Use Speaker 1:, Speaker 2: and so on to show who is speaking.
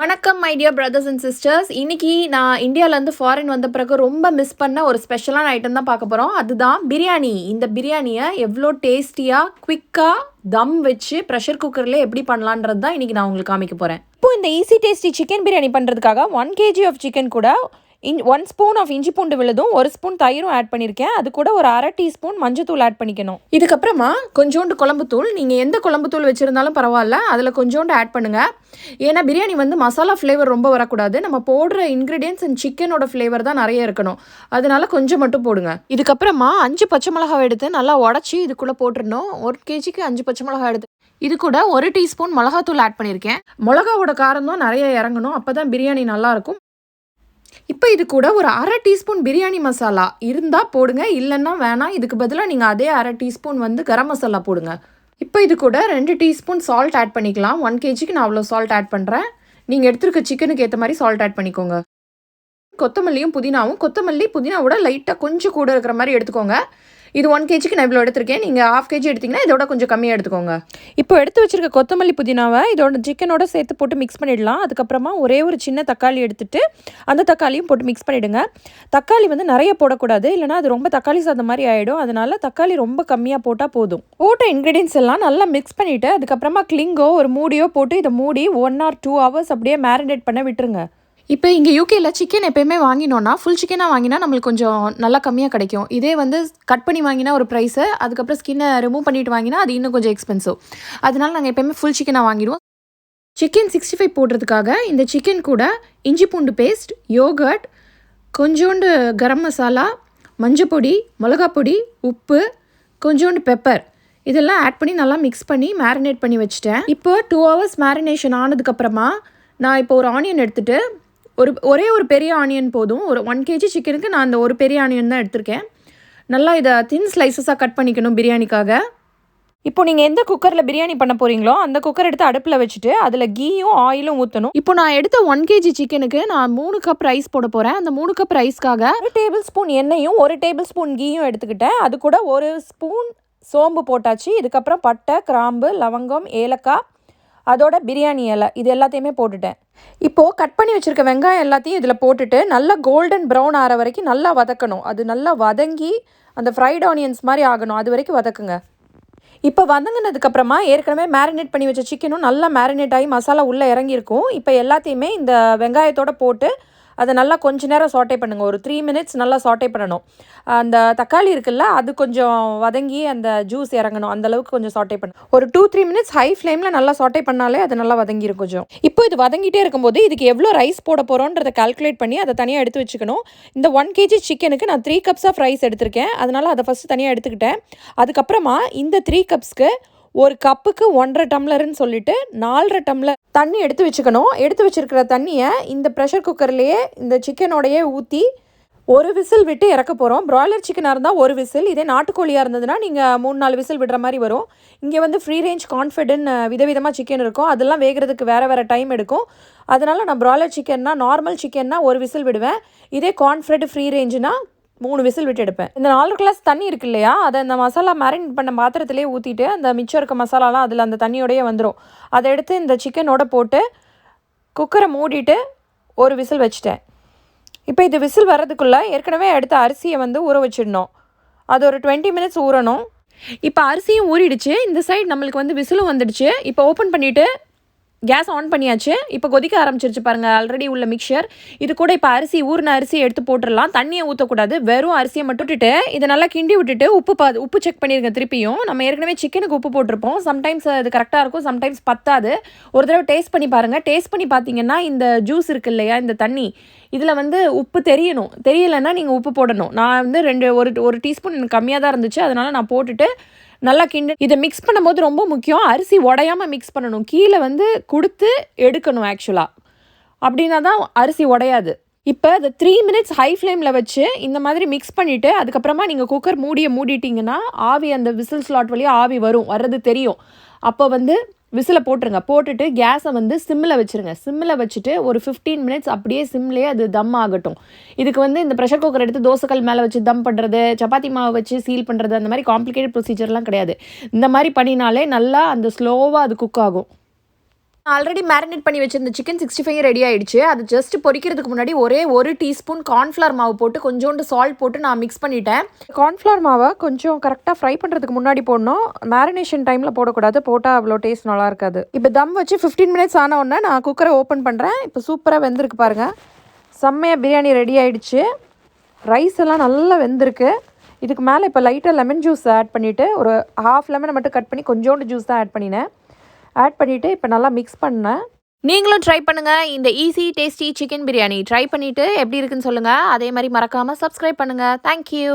Speaker 1: வணக்கம் my dear brothers and sisters இன்றைக்கி நான் இந்தியாவிலேருந்து ஃபாரின் வந்த பிறகு ரொம்ப மிஸ் பண்ண ஒரு ஸ்பெஷலான ஐட்டம் தான் பார்க்க போகிறோம் அதுதான் பிரியாணி. இந்த பிரியாணியை எவ்வளோ டேஸ்டியாக குவிக்காக தம் வச்சு ப்ரெஷர் குக்கரில் எப்படி பண்ணலான்றது தான் இன்றைக்கி நான் உங்களுக்கு காமிக்க போகிறேன் இப்போ இந்த ஈஸி டேஸ்டி சிக்கன் பிரியாணி பண்ணுறதுக்காக ஒன் கேஜி ஆஃப் சிக்கன் கூட இன் ஒன் ஸ்பூன் ஆஃப் இஞ்சி பூண்டு விழுதும் ஒரு ஸ்பூன் தயிரும் ஆட் பண்ணியிருக்கேன் அது கூட ஒரு அரை டீஸ்பூன் மஞ்சத்தூள் ஆட் பண்ணிக்கணும். இதுக்கப்புறமா கொஞ்சோண்டு குழம்புத்தூள் நீங்கள் எந்த குழம்புத்தூள் வச்சுருந்தாலும் பரவாயில்ல. அதில் கொஞ்சோண்டு ஆட் பண்ணுங்கள் ஏன்னா பிரியாணி வந்து மசாலா ஃப்ளேவர் ரொம்ப வரக்கூடாது. நம்ம போடுற இன்க்ரீடியன்ஸ் அண்ட் சிக்கனோட ஃப்ளேவர் தான் நிறைய இருக்கணும். அதனால கொஞ்சம் மட்டும் போடுங்க. இதுக்கப்புறமா அஞ்சு பச்சை மிளகாய் எடுத்து நல்லா உடச்சி இதுக்குள்ளே போட்டுடணும். ஒரு கேஜிக்கு அஞ்சு பச்சை மிளகாய் எடுத்து. இது கூட ஒரு டீஸ்பூன் மிளகாத்தூள் ஆட் பண்ணியிருக்கேன் மிளகாவோட காரம் தான் நிறைய இறங்கணும். அப்போ தான் பிரியாணி நல்லாயிருக்கும் இப்போ இது கூட ஒரு அரை டீஸ்பூன் பிரியாணி மசாலா இருந்தால் போடுங்க இல்லைன்னா வேணாம். இதுக்கு பதிலாக நீங்கள் அதே அரை டீஸ்பூன் வந்து கரம் மசாலா போடுங்க. இப்போ இது கூட ரெண்டு டீஸ்பூன் சால்ட் ஆட் பண்ணிக்கலாம். ஒன் கேஜிக்கு நான் அவ்வளோ சால்ட் ஆட் பண்ணுறேன் நீங்கள் எடுத்துருக்க சிக்கனுக்கு ஏற்ற மாதிரி சால்ட் ஆட் பண்ணிக்கோங்க. கொத்தமல்லியும் புதினாவும் கொத்தமல்லி புதினாவோட லைட்டாக கொஞ்சம் கூட இருக்கிற மாதிரி எடுத்துக்கோங்க. இது ஒன் கேஜிக்கு நான் இவ்வளோ எடுத்திருக்கேன். நீங்கள் ஹாஃப் கேஜி எடுத்திங்கன்னா இதோட கொஞ்சம் கம்மியாக எடுத்துக்கோங்க. இப்போ எடுத்து வச்சிருக்க கொத்தமல்லி புதினாவை இதோட சிக்கனோட சேர்த்து போட்டு மிக்ஸ் பண்ணிடலாம். அதுக்கப்புறமா ஒரே ஒரு சின்ன தக்காளி எடுத்துட்டு அந்த தக்காளியும் போட்டு மிக்ஸ் பண்ணிவிடுங்க தக்காளி வந்து நிறைய போடக்கூடாது. இல்லைனா அது ரொம்ப தக்காளி சாதம் மாதிரி ஆகிடும் அதனால தக்காளி ரொம்ப கம்மியாக போட்டால் போதும். போட்ட இன்க்ரீடியன்ஸ் எல்லாம் நல்லா மிக்ஸ் பண்ணிவிட்டு அதுக்கப்புறமா கிளிங்கோ ஒரு மூடியோ போட்டு இதை மூடி ஒன் ஆர் டூ ஹவர்ஸ் அப்படியே மேரினேட் பண்ண விட்டுருங்க. இப்போ இங்கே யூகேயில் சிக்கன் எப்பயுமே வாங்கினோன்னா ஃபுல் சிக்கனாக வாங்கினா நம்மளுக்கு கொஞ்சம் நல்லா கம்மியாக கிடைக்கும். இதே வந்து கட் பண்ணி வாங்கினா ஒரு ப்ரைஸு அதுக்கப்புறம் ஸ்கின்னை ரிமூவ் பண்ணிட்டு வாங்கினா அது இன்னும் கொஞ்சம் எக்ஸ்பென்சிவ் அதனால நாங்கள் எப்பயுமே ஃபுல் சிக்கனாக வாங்கிடுவோம். சிக்கன் சிக்ஸ்டி ஃபைவ் போடுறதுக்காக இந்த சிக்கன் கூட இஞ்சி பூண்டு பேஸ்ட் யோகர்ட் கொஞ்சோண்டு கரம் மசாலா மஞ்சப்பொடி மிளகாப்பொடி உப்பு கொஞ்சோண்டு பெப்பர் இதெல்லாம் ஆட் பண்ணி நல்லா மிக்ஸ் பண்ணி மேரினேட் பண்ணி வச்சுட்டேன். இப்போ டூ ஹவர்ஸ் மேரினேஷன் ஆனதுக்கப்புறமா நான் இப்போ ஒரு ஆனியன் எடுத்துகிட்டு ஒரு ஒரே ஒரு பெரிய ஆனியன் போதும். ஒரு ஒன் கேஜி சிக்கனுக்கு நான் அந்த ஒரு பெரிய ஆனியன் தான் எடுத்திருக்கேன். நல்லா இதை தின் ஸ்லைசஸாக கட் பண்ணிக்கணும் பிரியாணிக்காக. இப்போ நீங்கள் எந்த குக்கரில் பிரியாணி பண்ண போகிறீங்களோ அந்த குக்கர் எடுத்து அடுப்பில் வச்சுட்டு அதில் கீயும் ஆயிலும் ஊற்றணும் இப்போ நான் எடுத்த ஒன் கேஜி சிக்கனுக்கு நான் மூணு கப் ரைஸ் போட போகிறேன் அந்த மூணு கப் ரைஸ்க்காக ஒரு டேபிள் ஸ்பூன் எண்ணெயும் ஒரு டேபிள் ஸ்பூன் கீயும் எடுத்துக்கிட்டேன். அது கூட ஒரு ஸ்பூன் சோம்பு போட்டாச்சு. இதுக்கப்புறம் பட்டை கிராம்பு லவங்கம் ஏலக்காய் அதோட பிரியாணி இலை இது எல்லாத்தையுமே போட்டுட்டேன். இப்போது கட் பண்ணி வச்சுருக்க வெங்காயம் எல்லாத்தையும் இதில் போட்டுட்டு நல்லா கோல்டன் ப்ரௌன் ஆகிற வரைக்கும் நல்லா வதக்கணும். அது நல்லா வதங்கி அந்த ஃப்ரைட் ஆனியன்ஸ் மாதிரி ஆகணும். அது வரைக்கும் வதக்குங்க. இப்போ வதங்கினதுக்கப்புறமா ஏற்கனவே மேரினேட் பண்ணி வச்ச சிக்கனும் நல்லா மேரினேட் ஆகி மசாலா உள்ளே இறங்கியிருக்கும். இப்போ எல்லாத்தையுமே இந்த வெங்காயத்தோடு போட்டு அதை நல்லா கொஞ்ச நேரம் சாட்டை பண்ணுங்கள் ஒரு த்ரீ மினிட்ஸ் நல்லா சாட்டை பண்ணணும். அந்த தக்காளி இருக்குல்ல அது கொஞ்சம் வதங்கி அந்த ஜூஸ் இறங்கணும். அந்த அளவுக்கு கொஞ்சம் சாட்டை பண்ணணும் ஒரு டூ த்ரீ மினிட்ஸ் ஹை ஃப்ளேமில் நல்லா சாட்டை பண்ணாலே அது நல்லா வதங்கிடும் கொஞ்சம். இப்போ இது வதங்கிட்டே இருக்கும்போது இதுக்கு எவ்வளோ ரைஸ் போட போகிறோன்றதை கால்குலேட் பண்ணி அதை தனியாக எடுத்து வச்சுக்கணும். இந்த ஒன் கேஜி சிக்கனுக்கு நான் த்ரீ கப்ஸ் ஆஃப் ரைஸ் எடுத்திருக்கேன். அதனால் அதை ஃபஸ்ட்டு தனியாக எடுத்துக்கிட்டேன். அதுக்கப்புறமா இந்த த்ரீ கப்ஸ்க்கு ஒரு கப்புக்கு ஒன்றரை டம்ளர்னு சொல்லிட்டு நாலரை டம்ளர் தண்ணி எடுத்து வச்சுக்கணும். எடுத்து வச்சுருக்கிற தண்ணியை இந்த ப்ரெஷர் குக்கர்லேயே இந்த சிக்கனோடையே ஊற்றி ஒரு விசில் விட்டு இறக்க போகிறோம் ப்ராய்லர் சிக்கனாக இருந்தால் ஒரு விசில் இதே நாட்டுக்கோழியாக இருந்ததுன்னா நீங்கள் மூணு நாலு விசில் விடுற மாதிரி வரும். இங்கே வந்து ஃப்ரீ ரேஞ்ச் கான்ஃபிடென்ட் விதவிதமாக சிக்கன் இருக்கும். அதெல்லாம் வேகிறதுக்கு வேறு வேறு டைம் எடுக்கும். அதனால் நான் ப்ராய்லர் சிக்கன்னா நார்மல் சிக்கன்னா ஒரு விசில் விடுவேன். இதே கான்ஃபிடென்ட் ஃப்ரீ ரேஞ்சுனா மூணு விசில் விட்டு எடுப்பேன். இந்த நாலு கிளாஸ் தண்ணி இருக்கு இல்லையா அதை அந்த மசாலா மேரினேட் பண்ண பாத்திரத்திலே ஊற்றிட்டு அந்த மிச்சம் இருக்க மசாலாலாம் அதில் அந்த தண்ணியோடயே வந்துடும் அதை எடுத்து இந்த சிக்கனோட போட்டு குக்கரை மூடிட்டு ஒரு விசில் வச்சுட்டேன். இப்போ இது விசில் வர்றதுக்குள்ளே ஏற்கனவே எடுத்த அரிசியை வந்து ஊற வச்சிடணும். அது ஒரு டுவெண்ட்டி மினிட்ஸ் ஊறணும். இப்போ அரிசியும் ஊறிடுச்சு. இந்த சைடு நம்மளுக்கு வந்து விசிலும் வந்துடுச்சு. இப்போ ஓப்பன் பண்ணிவிட்டு கேஸ் ஆன் பண்ணியாச்சு. இப்போ கொதிக்க ஆரம்பிச்சிருச்சு பாருங்கள் ஆல்ரெடி உள்ள மிக்சர் இது கூட இப்போ அரிசி ஊறின அரிசி எடுத்து போட்டுடலாம் தண்ணியை ஊற்றக்கூடாது வெறும் அரிசியை மட்டும் விட்டுட்டு இதை நல்லா கிண்டி விட்டுட்டு உப்பு பா உப்பு செக் பண்ணியிருக்கேன் திருப்பியும். நம்ம ஏற்கனவே சிக்கனுக்கு உப்பு போட்டிருப்போம். சம்டைம்ஸ் அது கரெக்டாக இருக்கும் சம்டைம்ஸ் பத்தாது. ஒரு தடவை டேஸ்ட் பண்ணி பாருங்கள் டேஸ்ட் பண்ணி பார்த்தீங்கன்னா இந்த ஜூஸ் இருக்கு இல்லையா இந்த தண்ணி இதில் வந்து உப்பு தெரியணும். தெரியலைன்னா நீங்கள் உப்பு போடணும். நான் வந்து ரெண்டு ஒரு ஒரு டீஸ்பூன் எனக்கு கம்மியாக தான் இருந்துச்சு. அதனால் நான் போட்டுட்டு நல்லா கிண்டு இதை மிக்ஸ் பண்ணும்போது ரொம்ப முக்கியம். அரிசி உடையாமல் மிக்ஸ் பண்ணணும். கீழே வந்து கொடுத்து எடுக்கணும் ஆக்சுவலாக அப்படின்னா தான் அரிசி உடையாது. இப்போ அதை த்ரீ மினிட்ஸ் ஹை ஃப்ளேமில் வச்சு இந்த மாதிரி மிக்ஸ் பண்ணிவிட்டு அதுக்கப்புறமா நீங்கள் குக்கர் மூடியை மூடிட்டிங்கன்னா ஆவி அந்த விசில் ஸ்லாட் வழியாக ஆவி வரும் வர்றது தெரியும். அப்போ வந்து விசிலை போட்டுருங்க. போட்டுட்டு கேஸை வந்து சிம்மில் வச்சுருங்க. சிம்மில் வச்சுட்டு ஒரு ஃபிஃப்டீன் மினிட்ஸ் அப்படியே சிம்லேயே அது தம் ஆகட்டும். இதுக்கு வந்து இந்த ப்ரெஷர் குக்கர் எடுத்து தோசைக்கல் மேலே வச்சு தம் பண்ணுறது சப்பாத்தி மாவு வச்சு சீல் பண்ணுறது அந்த மாதிரி காம்ப்ளிகேட்டட் ப்ரொசீஜர்லாம் கிடையாது. இந்த மாதிரி பண்ணினாலே நல்லா அந்த ஸ்லோவாக அது குக் ஆகும். ஆல்ரெடி மேரினேட் பண்ணி வச்சிருந்த சிக்கன் சிக்ஸ்டி ஃபைவ் ரெடி ஆயிடுச்சு. அது ஜஸ்ட் பொரிக்கிறதுக்கு முன்னாடி ஒரே ஒரு டீஸ்பூன் கார்ன்ஃப்ளவர் மாவு போட்டு கொஞ்சோண்டு சால்ட் போட்டு நான் மிக்ஸ் பண்ணிட்டேன். கார்ன்ஃப்ளவர் மாவை கொஞ்சம் கரெக்டாக ஃப்ரை பண்ணுறதுக்கு முன்னாடி போடணும். மேரினேஷன் டைமில் போடக்கூடாது. போட்டால் அவ்வளோ டேஸ்ட் நல்லா இருக்காது. இப்போ தம் வச்சு ஃபிஃப்டீன் மினிட்ஸ் ஆன உடனே நான் குக்கரை ஓப்பன் பண்ணுறேன் இப்போ சூப்பராக வெந்திருக்கு பாருங்கள் செம்மையாக பிரியாணி ரெடி ஆயிடுச்சு. ரைஸ் எல்லாம் நல்லா வெந்திருக்கு. இதுக்கு மேலே இப்போ லைட்டாக லெமன் ஜூஸ் ஆட் பண்ணிவிட்டு ஒரு ஹாஃப் லெமனை மட்டும் கட் பண்ணி கொஞ்சோண்டு ஜூஸ் தான் ஆட் பண்ணினேன். ஆட் பண்ணிவிட்டு இப்போ நல்லா மிக்ஸ் பண்ணேன் நீங்களும் ட்ரை பண்ணுங்கள் இந்த easy tasty chicken biryani try பண்ணிவிட்டு எப்படி இருக்குன்னு சொல்லுங்கள் அதே மாதிரி மறக்காமல் சப்ஸ்கிரைப் பண்ணுங்கள் தேங்க்யூ